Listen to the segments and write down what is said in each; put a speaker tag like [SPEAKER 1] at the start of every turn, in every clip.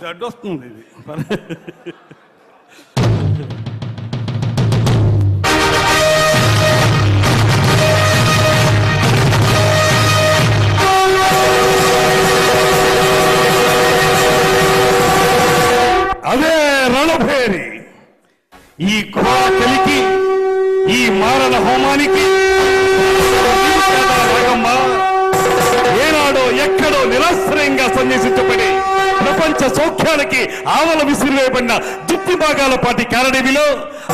[SPEAKER 1] ఇది అడ్డొస్తుంది ఇది. అదే రణభేరి. ఈ ఘోర కలికి ఈ మారణ హోమానికి ఏనాడో ఎక్కడో నిరాశ్రయంగా సన్యసించబడి ప్రపంచ సౌఖ్యానికి ఆవల విసిరివేయబడిన దుప్పి భాగాల పాటి కారడివిలో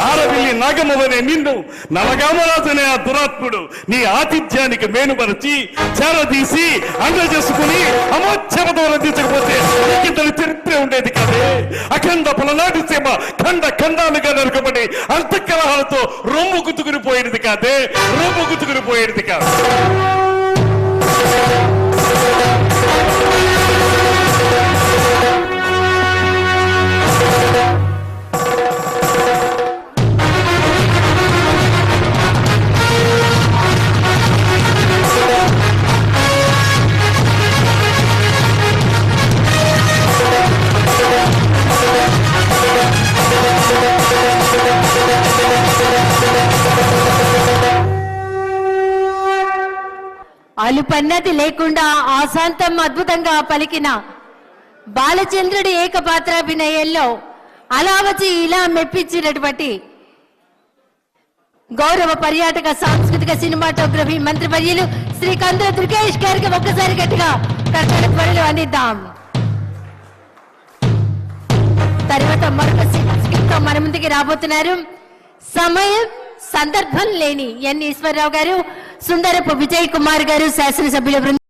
[SPEAKER 1] ఆరవిల్లి నాగమవనే నిన్ను నలగామరాజనే ఆ దురాత్ముడు నీ ఆతిథ్యానికి మేనుపరిచి చేరదీసి అండ చేసుకుని దూరం రందించకపోతే ఇంతటి చరిత్ర ఉండేది కాదే. అఖండ పలనాటి సీమ ఖండ ఖండాలుగా నరకబడి అంతఃకలహాలతో రొమ్ము గుతుకుని పోయేది కాదే. రొమ్ము గుతుకుని పోయేది కాదు.
[SPEAKER 2] అలుపన్నది లేకుండా ఆశాంతం అద్భుతంగా పలికిన బాలచంద్రుడి ఏకపాత్రాభినయంలో అలా వచ్చి ఇలా మెప్పించినటువంటి గౌరవ పర్యాటక సాంస్కృతిక సినిమాటోగ్రఫీ మంత్రివర్యులు శ్రీ కందుల దుర్గేష్ గారికి ఒక్కసారి గట్టిగా కట్టడ పనులు అందిద్దాం. తర్వాత మరొక సినిమా మన ముందుకి రాబోతున్నారు. సమయం సందర్భం లేని ఎన్ ఈశ్వరరావు గారు సుందరపు విజయ్ కుమార్ గారు శాసనసభ్యుల బృందం.